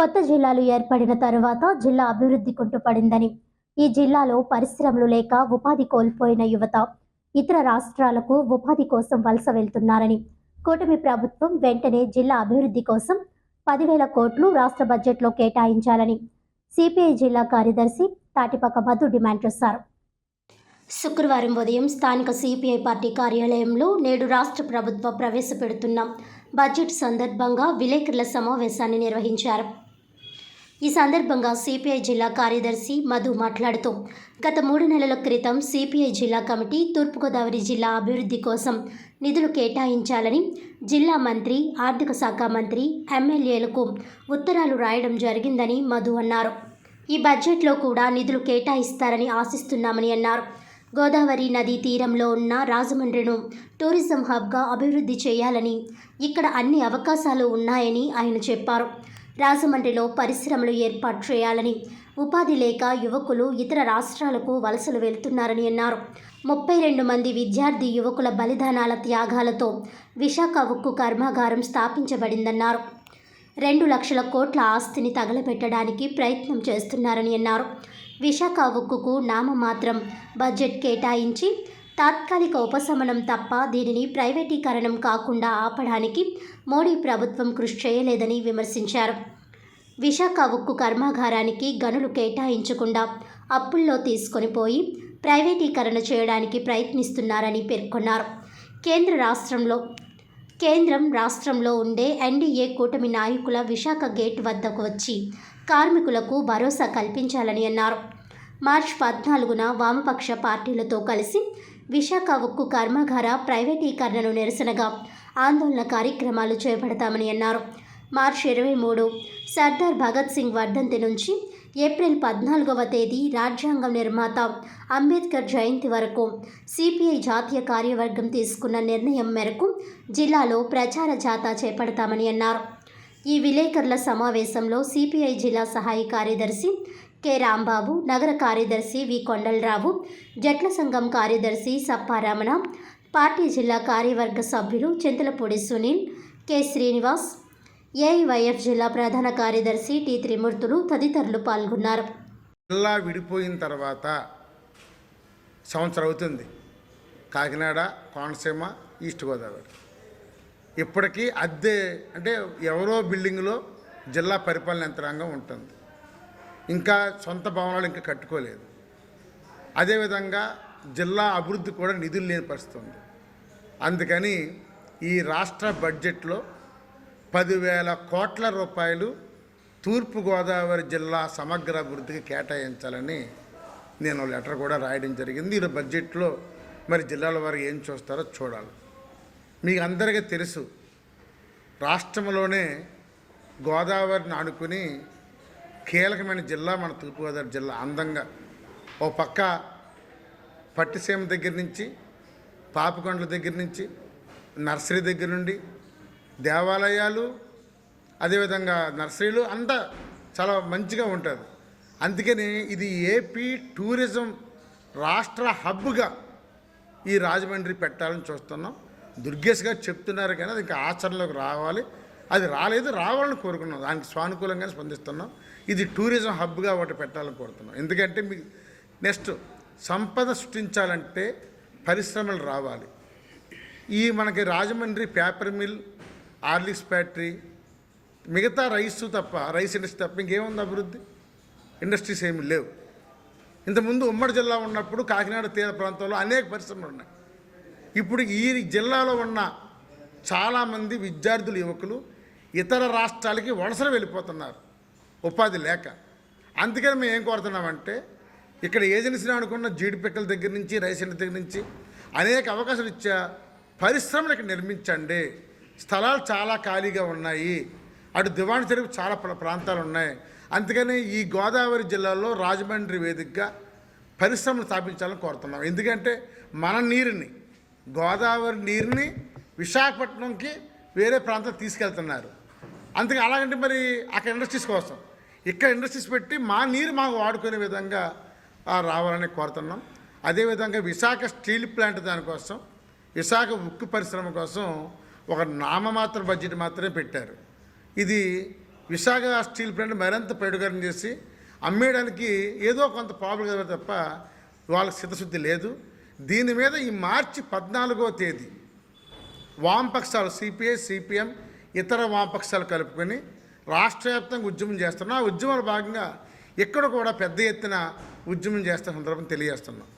కొత్త జిల్లాలు ఏర్పడిన తరువాత జిల్లా అభివృద్ధి కుంటుపడిందని. ఈ జిల్లాలో పరిశ్రమలు లేక ఉపాధి కోల్పోయిన యువత ఇతర రాష్ట్రాలకు ఉపాధి కోసం వలస వెళ్తున్నారని. కూటమి ప్రభుత్వం వెంటనే జిల్లా అభివృద్ధి కోసం పదివేల కోట్లు రాష్ట్ర బడ్జెట్లో కేటాయించాలని సిపిఐ జిల్లా కార్యదర్శి తాటిపక్క మధు డిమాండ్ చేశారు. శుక్రవారం ఉదయం స్థానిక సిపిఐ పార్టీ కార్యాలయంలో నేడు రాష్ట్ర ప్రభుత్వం ప్రవేశపెడుతున్న బడ్జెట్ సందర్భంగా విలేకరుల సమావేశాన్ని నిర్వహించారు. ఈ సందర్భంగా సిపిఐ జిల్లా కార్యదర్శి మధు మాట్లాడుతూ గత మూడు నెలల క్రితం సిపిఐ జిల్లా కమిటీ తూర్పుగోదావరి జిల్లా అభివృద్ధి కోసం నిధులు కేటాయించాలని జిల్లా మంత్రి ఆర్థిక శాఖ మంత్రి ఎమ్మెల్యేలకు ఉత్తరాలు రాయడం జరిగిందని మధు అన్నారు. ఈ బడ్జెట్లో కూడా నిధులు కేటాయిస్తారని ఆశిస్తున్నామని అన్నారు. గోదావరి నదీ తీరంలో ఉన్న రాజమండ్రిను టూరిజం హబ్గా అభివృద్ధి చేయాలని ఇక్కడ అన్ని అవకాశాలు ఉన్నాయని ఆయన చెప్పారు. రాజమండ్రిలో పరిశ్రమలు ఏర్పాటు చేయాలని ఉపాధి లేక యువకులు ఇతర రాష్ట్రాలకు వలసలు వెళ్తున్నారని అన్నారు. ముప్పై రెండు మంది విద్యార్థి యువకుల బలిదానాల త్యాగాలతో విశాఖ ఉక్కు కర్మాగారం స్థాపించబడిందన్నారు. రెండు లక్షల కోట్ల ఆస్తిని తగలబెట్టడానికి ప్రయత్నం చేస్తున్నారని అన్నారు. విశాఖ ఉక్కుకు నామమాత్రం బడ్జెట్ కేటాయించి తాత్కాలిక ఉపశమనం తప్ప దీనిని ప్రైవేటీకరణం కాకుండా ఆపడానికి మోడీ ప్రభుత్వం కృషి చేయలేదని విమర్శించారు. విశాఖ ఉక్కు కర్మాగారానికి గనులు కేటాయించకుండా అప్పుల్లో తీసుకొని పోయి ప్రైవేటీకరణ చేయడానికి ప్రయత్నిస్తున్నారని పేర్కొన్నారు. కేంద్ర రాష్ట్రంలో కేంద్రం రాష్ట్రంలో ఉండే ఎన్డీఏ కూటమి నాయకుల విశాఖ గేట్ వద్దకు వచ్చి కార్మికులకు భరోసా కల్పించాలని అన్నారు. మార్చి పద్నాలుగున వామపక్ష పార్టీలతో కలిసి విశాఖ ఉక్కు కర్మాగార ప్రైవేటీకరణను నిరసనగా ఆందోళన కార్యక్రమాలు చేపడతామని అన్నారు. మార్చి ఇరవై మూడు సర్దార్ భగత్ సింగ్ వర్ధంతి నుంచి ఏప్రిల్ పద్నాలుగవ తేదీ రాజ్యాంగం నిర్మాత అంబేద్కర్ జయంతి వరకు సిపిఐ జాతీయ కార్యవర్గం తీసుకున్న నిర్ణయం మేరకు జిల్లాలో ప్రచార జాథా చేపడతామని అన్నారు. ఈ విలేకరుల సమావేశంలో సిపిఐ జిల్లా సహాయ కార్యదర్శి కె. రాంబాబు నగర కార్యదర్శి వి. కొండలరావు జట్ల సంఘం కార్యదర్శి సప్పారమణ పార్టీ జిల్లా కార్యవర్గ సభ్యులు చింతలపూడి సునీల్ కె. శ్రీనివాస్ ఏఐవైఎఫ్ జిల్లా ప్రధాన కార్యదర్శి టి. త్రిమూర్తులు తదితరులు పాల్గొన్నారు. జిల్లా విడిపోయిన తర్వాత సంవత్సరం అవుతుంది. కాకినాడ కోనసీమ ఈస్ట్ గోదావరి. ఇప్పటికీ అద్దె అంటే ఎవరో బిల్డింగ్లో జిల్లా పరిపాలన యంత్రాంగం ఉంటుంది. ఇంకా సొంత భవనాలు ఇంకా కట్టుకోలేదు. అదేవిధంగా జిల్లా అభివృద్ధి కూడా నిధులు లేని పరిస్థితి ఉంది. అందుకని ఈ రాష్ట్ర బడ్జెట్లో పదివేల కోట్ల రూపాయలు తూర్పుగోదావరి జిల్లా సమగ్ర అభివృద్ధికి కేటాయించాలని నేను లెటర్ కూడా రాయడం జరిగింది. ఈ బడ్జెట్లో మరి జిల్లాల వారు ఏం చూస్తారో చూడాలి. మీకు అందరికీ తెలుసు రాష్ట్రంలోనే గోదావరిని ఆనుకుని కీలకమైన జిల్లా మన తూర్పుగోదావరి జిల్లా అందంగా. ఓ పక్క పట్టిసీమ దగ్గర నుంచి పాపికొండల దగ్గర నుంచి నర్సరీ దగ్గర నుండి దేవాలయాలు అదేవిధంగా నర్సరీలు అంతా చాలా మంచిగా ఉంటుంది అందుకని ఇది ఏపీ టూరిజం రాష్ట్ర హబ్గా ఈ రాజమండ్రి పెట్టాలని చూస్తున్నాం. దుర్గేష్ గారు చెప్తున్నారు కానీ అది ఇంకా ఆచరణలోకి రావాలి. అది రాలేదు రావాలని కోరుకున్నాం. దానికి స్వానుకూలంగానే స్పందిస్తున్నాం. ఇది టూరిజం హబ్గా ఒకటి పెట్టాలని కోరుతున్నాం. ఎందుకంటే మీకు నెక్స్ట్ సంపద సృష్టించాలంటే పరిశ్రమలు రావాలి. ఈ మనకి రాజమండ్రి పేపర్ మిల్ ఆర్లిక్స్ ఫ్యాక్టరీ మిగతా రైస్ తప్ప రైస్ ఇండస్ట్రీ తప్ప ఇంకేముంది అభివృద్ధి? ఇండస్ట్రీస్ ఏమి లేవు. ఇంతకుముందు ఉమ్మడి జిల్లా ఉన్నప్పుడు కాకినాడ తీర ప్రాంతంలో అనేక పరిశ్రమలు ఉన్నాయి. ఇప్పుడు ఈ జిల్లాలో ఉన్న చాలామంది విద్యార్థులు యువకులు ఇతర రాష్ట్రాలకి వలసలు వెళ్ళిపోతున్నారు. ఉపాధి లేక. అందుకని మేము ఏం కోరుతున్నామంటే ఇక్కడ ఏజెన్సీని అనుకున్న జీడిపిక్కల దగ్గర నుంచి రైస్ దగ్గర నుంచి అనేక అవకాశాలు ఇచ్చా పరిశ్రమలు ఇక్కడ నిర్మించండి. స్థలాలు చాలా ఖాళీగా ఉన్నాయి. అటు దివాణి చెరువు చాలా ప్రాంతాలు ఉన్నాయి. అందుకని ఈ గోదావరి జిల్లాలో రాజమండ్రి వేదికగా పరిశ్రమలు స్థాపించాలని కోరుతున్నాం. ఎందుకంటే మన నీరుని గోదావరి నీరుని విశాఖపట్నంకి వేరే ప్రాంతం తీసుకెళ్తున్నారు. అందుకే అలాగంటే మరి అక్కడ ఇండస్ట్రీస్ కోసం. ఇక్కడ ఇండస్ట్రీస్ పెట్టి మా నీరు మాకు వాడుకునే విధంగా రావాలని కోరుతున్నాం. అదేవిధంగా విశాఖ స్టీల్ ప్లాంట్ దానికోసం విశాఖ ఉక్కు పరిశ్రమ కోసం ఒక నామమాత్ర బడ్జెట్ మాత్రమే పెట్టారు. ఇది విశాఖ స్టీల్ ప్లాంట్ మరింత పెడుగరం చేసి అమ్మేయడానికి ఏదో కొంత ప్రాబ్లం కదా తప్ప వాళ్ళకి సిద్ధశుద్ధి లేదు. దీని మీద ఈ మార్చి పద్నాలుగో తేదీ వామపక్షాలు సిపిఐ సిపిఎం ఇతర వామపక్షాలు కలుపుకొని రాష్ట్ర వ్యాప్తంగా ఉద్యమం చేస్తున్నాం. ఆ ఉద్యమంలో భాగంగా ఇక్కడ కూడా పెద్ద ఎత్తున ఉద్యమం చేస్తున్న సందర్భం తెలియజేస్తున్నాం.